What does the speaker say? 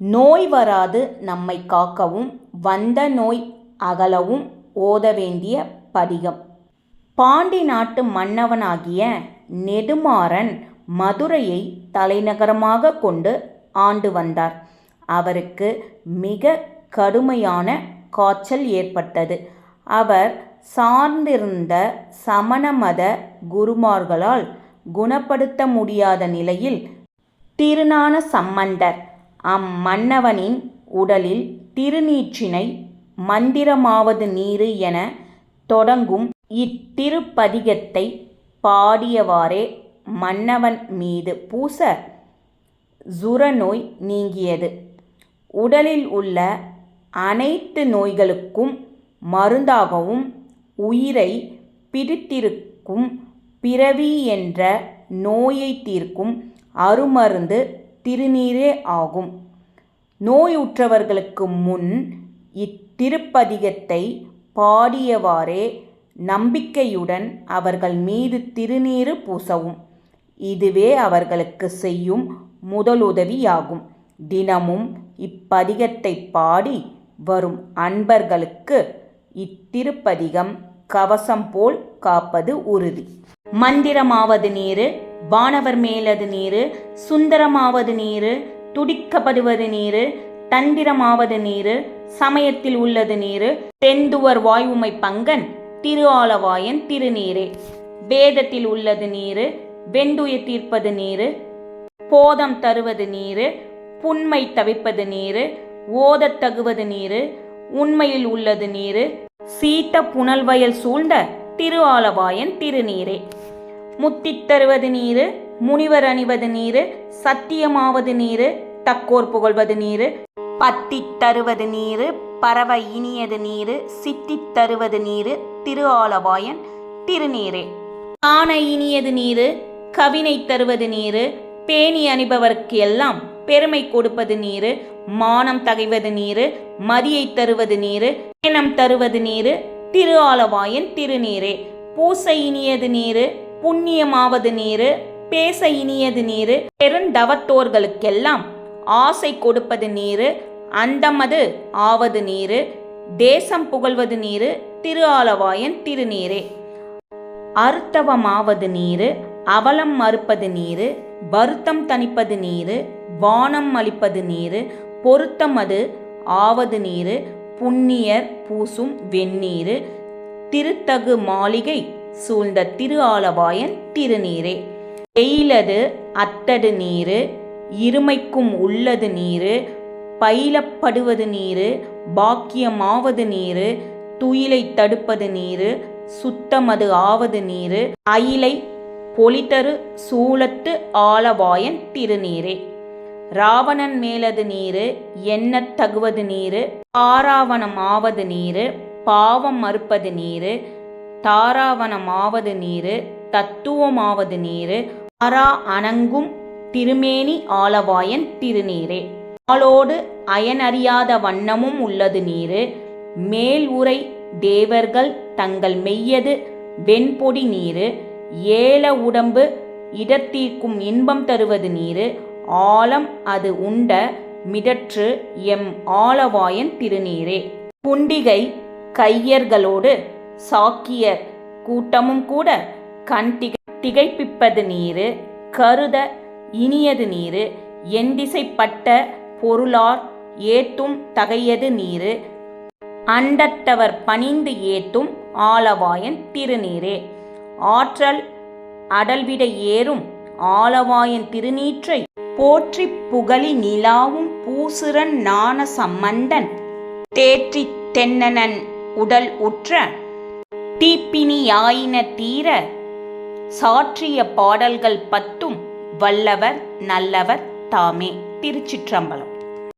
நோய் வராது நம்மை காக்கவும் வந்த நோய் அகலவும் ஓத வேண்டிய பதிகம் பாண்டி நாட்டு மன்னவனாகிய நெடுமாறன் மதுரையை தலைநகரமாக கொண்டு ஆண்டு வந்தார். அவருக்கு மிக கடுமையான காய்ச்சல் ஏற்பட்டது. அவர் சார்ந்திருந்த சமண மத குருமார்களால் குணப்படுத்த முடியாத நிலையில் திருஞான சம்பந்தர் அம்மன்னவனின் உடலில் திருநீற்றினை மந்திரமாவது நீரு என தொடங்கும் இத்திருப்பதிகத்தை பாடியவாறே மன்னவன் மீது பூச ஜுரநோய் நீங்கியது. உடலில் உள்ள அனைத்து நோய்களுக்கும் மருந்தாகவும் உயிரை பிடித்திருக்கும் பிறவி என்ற நோயை தீர்க்கும் அருமருந்து திருநீரே ஆகும். நோயுற்றவர்களுக்கு முன் இத்திருப்பதிகத்தை பாடியவாறே நம்பிக்கையுடன் அவர்கள் மீது திருநீறு பூசவும். இதுவே அவர்களுக்கு செய்யும் முதலுதவியாகும். தினமும் இப்பதிகத்தை பாடி வரும் அன்பர்களுக்கு இத்திருப்பதிகம் கவசம் போல் காப்பது உறுதி. மந்திரமாவது நீரு. வானவர் மேலது நீரு சுந்தரமாவது நீரு துடிக்கப்படுவது நீரு தந்திரமாவது நீரு சமயத்தில் உள்ளது நீரு தெந்துவர் வாயுமை பங்கன் திரு ஆலவாயன் திருநீரே. வேதத்தில் உள்ளது நீரு வெண்டுய தீர்ப்பது நீரு போதம் தருவது நீரு புண்மை தவிப்பது நீரு ஓதத் தகுவது நீரு உண்மையில் உள்ளது நீரு சீத்த புனல்வயல் சூழ்ந்த திரு ஆலவாயன் திருநீரே. முத்தித்தருவது நீரு முனிவர் அணிவது நீரு சத்தியமாவது நீரு தக்கோர் புகழ்வது நீரு. பத்தி தருவது நீரு பறவை இனியது நீரு சித்தித் தருவது நீரு திரு ஆலவாயன் திருநீரே. ஆன இனியது நீரு கவினை தருவது நீரு பேணி அணிபவர்க்கு எல்லாம் பெருமை கொடுப்பது நீரு மானம் தகைவது நீரு மதியை தருவது நீரு ஏனம் தருவது நீரு திரு ஆலவாயன் திருநீரே. பூசை இனியது நீரு புண்ணியமாவது நீரு பேச இனியது நீரு பெருந்தவத்தோர்களுக்கெல்லாம் ஆசை கொடுப்பது நீரு அந்தமது ஆவது நீரு தேசம் புகழ்வது நீரு திரு ஆலவாயன் திருநீரே. அர்த்தவமாவது நீரு அவலம் மறுப்பது நீரு வருத்தம் தணிப்பது நீரு வானம் அளிப்பது நீரு பொருத்தமது ஆவது நீரு புண்ணியர் பூசும் வெந்நீரு திருத்தகு மாளிகை சூழ்ந்த திரு ஆலவாயன் திருநீரே. எயிலது அத்தடு நீரு இருமைக்கும் உள்ளது நீரு பயிலப்படுவது நீரு பாக்கியமாவது நீரு துயிலை தடுப்பது நீரு சுத்தமது ஆவது நீரு அயிலை பொலிதரு சூலத்து ஆலவாயன் திருநீரே. ராவணன் மேலது நீரு எண்ணத் தகுவது நீரு ஆராவணமாவது நீரு பாவம் மறுப்பது நீரு தாராவணமாவது நீரு தத்துவமாவது நீரு ஆரா அணங்கும் திருமேனி ஆலவாயன் திருநீரே. ஆளோடு அயனறியாத வண்ணமும் உள்ளது நீரு மேல் உரை தேவர்கள் தங்கள் மெய்யது வெண்பொடி நீரு ஏல உடம்பு இடத்தீர்க்கும் இன்பம் தருவது நீரு ஆழம் அது உண்ட மிடற்று எம் ஆலவாயன் திருநீரே. குண்டிகை கையர்களோடு சாக்கியர் கூட்டமும் கூட கண் திகை திகைப்பிப்பது நீரு கருத இனியது நீரு எண்டிசைப்பட்ட பொருளார் ஏத்தும் தகையது நீரு அண்டத்தவர் பணிந்து ஏத்தும் ஆலவாயன் திருநீரே. ஆற்றல் அடல்விட ஏறும் ஆலவாயன் திருநீற்றை போற்றி புகழி நிலாவும் பூசுரன் ஞான சம்பந்தன் தேற்றி தென்னனன் உடல் உற்ற தீப்பினியாயின தீர சாற்றிய பாடல்கள் பத்தும் வல்லவர் நல்லவர் தாமே. திருச்சிற்றம்பலம்.